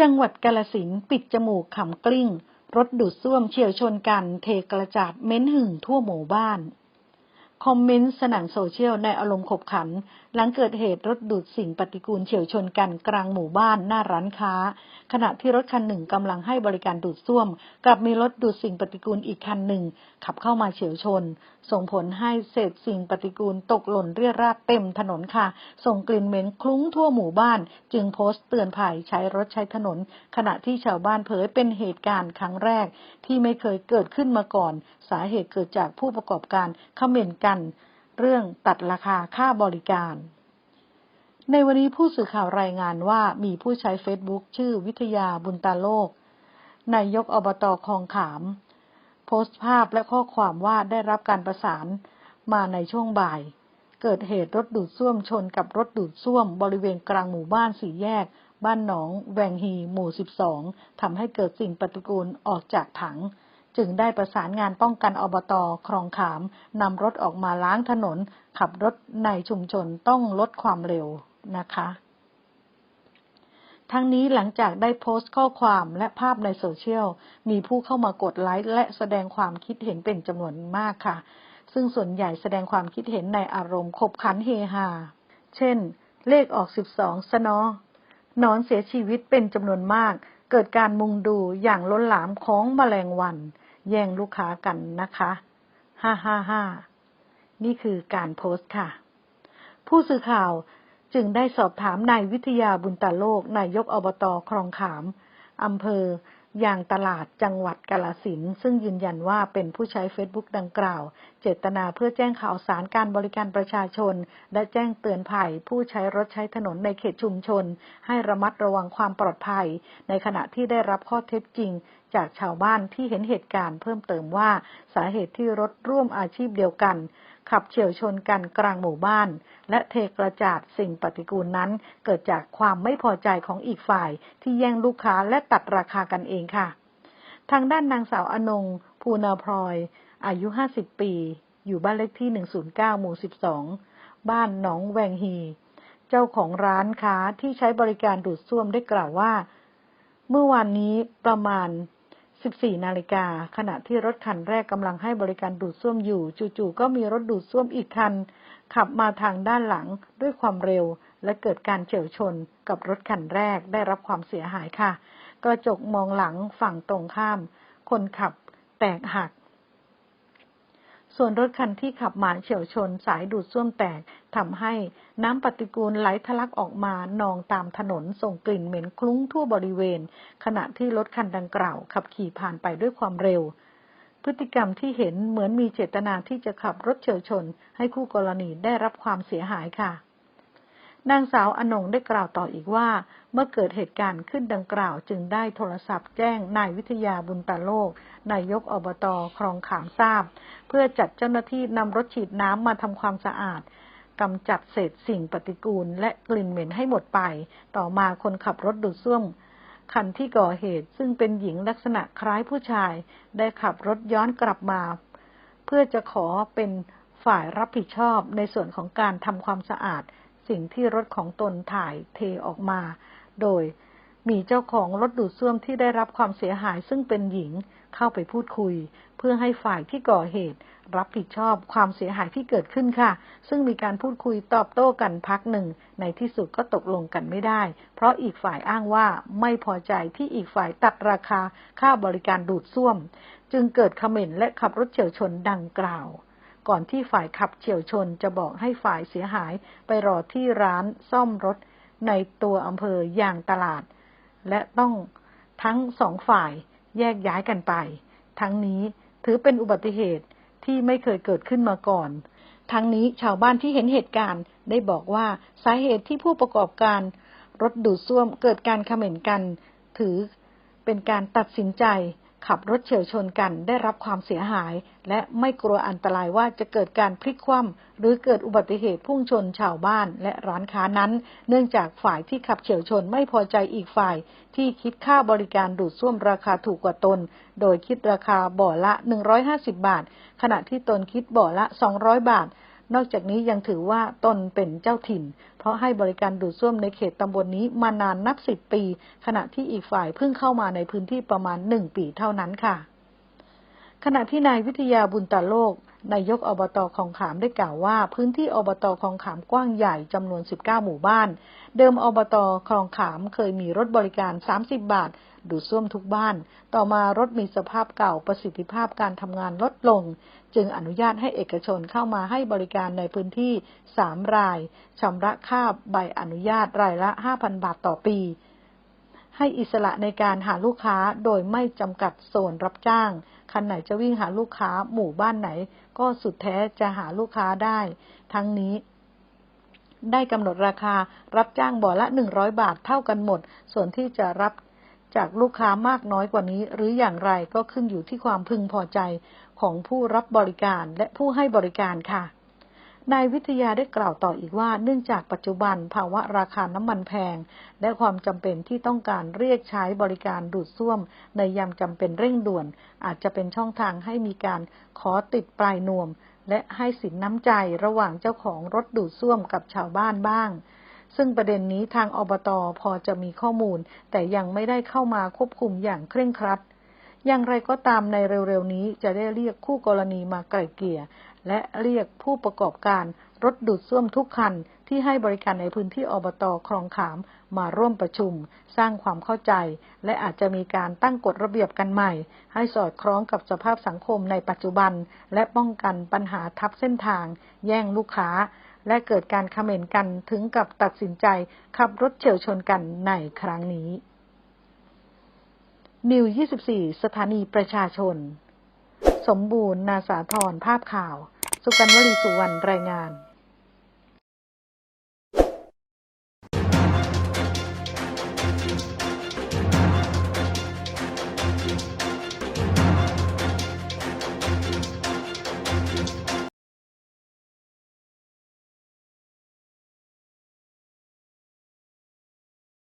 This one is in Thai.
จังหวัดกาลสินธุ์ปิดจมูกขำกลิ้ง รถดูดซ่วมเฉียวชนกันเทกระจาดเม้นหึ่งทั่วหมู่บ้าน คอมเมนต์สนั่นโซเชียลในอารมณ์ขบขัน หลังเกิดเหตุรถดูดสิ่งปฏิกูลเฉียวชนกันกลางหมู่บ้านหน้าร้านค้า ขณะที่รถคันหนึ่งกำลังให้บริการดูดซ่วม กลับมีรถดูดสิ่งปฏิกูลอีกคันหนึ่ง ขับเข้ามาเฉียวชน ส่งผลให้เศษสิ่งปฏิกูลตกหล่นเรี่ยราดเต็มถนนค่ะ ส่งกลิ่นเหม็นคลุ้งทั่วหมู่บ้าน จึงโพสต์เตือนภัยใช้รถใช้ถนน ขณะที่ชาวบ้านเผยเป็นเหตุการณ์ครั้งแรก ที่ไม่เคยเกิดขึ้นมาก่อน สาเหตุเกิดจากผู้ประกอบการเขม่นกันเรื่องตัดราคาค่าบริการ ในวันนี้ผู้สื่อข่าวรายงานว่ามีผู้ใช้เฟซบุ๊กชื่อวิทยาบุญตาโลกนายกอบตคลองขาม โพสต์ภาพและข้อความว่าได้รับการประสานมาในช่วงบ่าย เกิดเหตุรถดูดซ่วมชนกับรถดูดซ่วมบริเวณกลางหมู่บ้านสี่แยก บ้านหนอง แวงฮี หมู่ 12ทำให้เกิดสิ่งปฏิกูลออกจากถัง จึงได้ประสานงานป้องกันอบตคลองขามนำรถออกมาล้างถนน ขับรถในชุมชนต้องลดความเร็วนะคะ ทั้งนี้หลังจากได้โพสต์ข้อความและภาพในโซเชียล มีผู้เข้ามากดไลค์และแสดงความคิดเห็นเป็นจำนวนมากค่ะ ซึ่งส่วนใหญ่แสดงความคิดเห็นในอารมณ์ขบขันเฮฮา เช่น เลขออก 12 สนอนอนเสียชีวิตเป็นจำนวนมากเกิดการมุงดูอย่างล้นหลามของแมลงวัน แย่งลูกค้ากันนะคะฮ่าฮ่าฮ่านี่คือการโพสต์ค่ะ ผู้สื่อข่าวจึงได้สอบถามนายวิทยาบุญตาโลก นายกอบตคลองขามอำเภอยางตลาดจังหวัดกาลสินซึ่งยืนยันว่าเป็นผู้ใช้เฟซบุ๊กดังกล่าว เจตนาเพื่อแจ้งข่าวสารการบริการประชาชน และแจ้งเตือนภัย ผู้ใช้รถใช้ถนนในเขตชุมชน ให้ระมัดระวังความปลอดภัย ในขณะที่ได้รับข้อเท็จจริง จากชาวบ้านที่เห็นเหตุการณ์เพิ่มเติมว่าสาเหตุที่รถร่วมอาชีพเดียวกัน ขับเฉียวชนกันกลางหมู่บ้าน และเทกระจาดสิ่งปฏิกูลนั้น เกิดจากความไม่พอใจของอีกฝ่าย ที่แย่งลูกค้าและตัดราคากันเองค่ะ ทางด้านนางสาวอนง ภูนาพลอย อายุ 50 ปี อยู่บ้านเลขที่ 109 หมู่ 12 บ้านหนองแวงฮี เจ้าของร้านค้าที่ใช้บริการดูดซ่วมได้กล่าวว่าเมื่อวานนี้ประมาณ 14 นาฬิกา ขณะที่รถคันแรกกำลังให้บริการดูดซ่วมอยู่ จู่ๆ ก็มีรถดูดซ่วมอีกคัน ขับมาทางด้านหลังด้วยความเร็ว และเกิดการเฉียวชนกับรถคันแรกได้รับความเสียหายค่ะ กระจกมองหลังฝั่งตรงข้าม คนขับแตกหัก ส่วนรถคันที่ขับมาเฉี่ยวชนสายดูดซ่วมแตกทำให้น้ำปฏิกูลไหลทะลักออกมานองตามถนนส่งกลิ่นเหม็นคลุ้งทั่วบริเวณ ขณะที่รถคันดังกล่าวขับขี่ผ่านไปด้วยความเร็ว พฤติกรรมที่เห็นเหมือนมีเจตนาที่จะขับรถเฉี่ยวชน ให้คู่กรณีได้รับความเสียหายค่ะ นางสาวอนงได้กล่าวต่ออีกว่า เมื่อเกิดเหตุการณ์ขึ้นดังกล่าว จึงได้โทรศัพท์แจ้งนายวิทยาบุญตาโลก นายกอบตคลองขามทราบ เพื่อจัดเจ้าหน้าที่นำรถฉีดน้ำมาทำความสะอาดกำจัดเศษสิ่งปฏิกูลและกลิ่นเหม็นให้หมดไป ต่อมาคนขับรถดูดซ่วมคันที่ก่อเหตุซึ่งเป็นหญิงลักษณะคล้ายผู้ชาย ได้ขับรถย้อนกลับมา เพื่อจะขอเป็นฝ่ายรับผิดชอบในส่วนของการทำความสะอาด สิ่งที่รถของตนถ่ายเทออกมา โดยมีเจ้าของรถดูดซ่วมที่ได้รับความเสียหายซึ่งเป็นหญิงเข้าไปพูดคุย เพื่อให้ฝ่ายที่ก่อเหตุ รับผิดชอบความเสียหายที่เกิดขึ้นค่ะ ซึ่งมีการพูดคุยตอบโต้กันพักหนึ่ง ในที่สุดก็ตกลงกันไม่ได้ เพราะอีกฝ่ายอ้างว่าไม่พอใจที่อีกฝ่ายตัดราคาค่าบริการดูดซ่วม จึงเกิดขม่นและขับรถเฉียวชนดังกล่าว ก่อนที่ฝ่ายขับเฉียวชนจะบอกให้ฝ่ายเสียหายไปรอที่ร้านซ่อมรถในตัวอำเภอย่างตลาด และต้องทั้งสองฝ่ายแยกย้ายกันไป ทั้งนี้ถือเป็นอุบัติเหตุที่ไม่เคยเกิดขึ้นมาก่อน ทั้งนี้ชาวบ้านที่เห็นเหตุการณ์ได้บอกว่าสาเหตุที่ผู้ประกอบการรถดูดซ่วมเกิดการเขม่นกัน ถือเป็นการตัดสินใจ ขับรถเฉียวชนกันได้รับความเสียหาย และไม่กลัวอันตรายว่าจะเกิดการพลิกคว่ำหรือเกิดอุบัติเหตุพุ่งชนชาวบ้านและร้านค้านั้น เนื่องจากฝ่ายที่ขับเฉียวชนไม่พอใจอีกฝ่าย ที่คิดค่าบริการดูดซ่วมราคาถูกกว่าตน โดยคิดราคาบ่อละ 150 บาท ขณะที่ตนคิดบ่อละ 200 บาท นอกจากนี้ยังถือว่าตนเป็นเจ้าถิ่น เพราะให้บริการดูดซ่วมในเขตตำบลนนี้มานานนับสิบปี ขณะที่อีกฝ่ายเพิ่งเข้ามาในพื้นที่ประมาณหนึ่งปีเท่านั้นค่ะ ขณะที่นายวิทยาบุญตาโลก นายกอบตคลองขามได้กล่าวว่า พื้นที่อบตคลองขามกว้างใหญ่จำนวน 19 หมู่บ้าน เดิมอบตคลองขามเคยมีรถบริการ 30 บาท ดูดซ่วมทุกบ้าน ต่อมารถมีสภาพเก่าประสิทธิภาพการทำงานลดลง จึงอนุญาตให้เอกชนเข้ามาให้บริการในพื้นที่ 3 รายชำระค่าใบอนุญาตรายละ 5,000 บาทต่อปีให้อิสระในการหาลูกค้าโดยไม่จำกัดโซนรับจ้าง คันไหนจะวิ่งหาลูกค้าหมู่บ้านไหน ก็สุดแท้จะหาลูกค้าได้ ทั้งนี้ได้กำหนดราคารับจ้างบ่อละ 100 บาทเท่ากันหมด ส่วนที่จะรับจากลูกค้ามากน้อยกว่านี้ หรืออย่างไรก็ขึ้นอยู่ที่ความพึงพอใจของผู้รับบริการและผู้ให้บริการค่ะ นายวิทยาได้กล่าวต่ออีกว่า เนื่องจากปัจจุบันภาวะราคาน้ำมันแพง และความจำเป็นที่ต้องการเรียกใช้บริการดูดซ่วม ในยามจำเป็นเร่งด่วน อาจจะเป็นช่องทางให้มีการขอติดปลายนวม และให้สินน้ำใจระหว่างเจ้าของรถดูดซ่วมกับชาวบ้านบ้าง ซึ่งประเด็นนี้ทางอบตอพอจะมีข้อมูล แต่ยังไม่ได้เข้ามาควบคุมอย่างเคร่งครัด อย่างไรก็ตามในเร็วๆนี้จะได้เรียกคู่กรณีมาไกล่เกลี่ย และเรียกผู้ประกอบการรถดูดซ่วมทุกคันที่ให้บริการในพื้นที่อบตคลองขามมาร่วมประชุม สร้างความเข้าใจ และอาจจะมีการตั้งกฎระเบียบกันใหม่ ให้สอดคล้องกับสภาพสังคมในปัจจุบัน และป้องกันปัญหาทับเส้นทาง แย่งลูกค้า และเกิดการคอมเขมนกันถึงกับตัดสินใจขับรถเฉียวชนกันในครั้งนี้ นิว 24 สถานีประชาชน สมบูรณ์ นาสาธรภาพข่าว สุกันวลีสุวรรณ รายงาน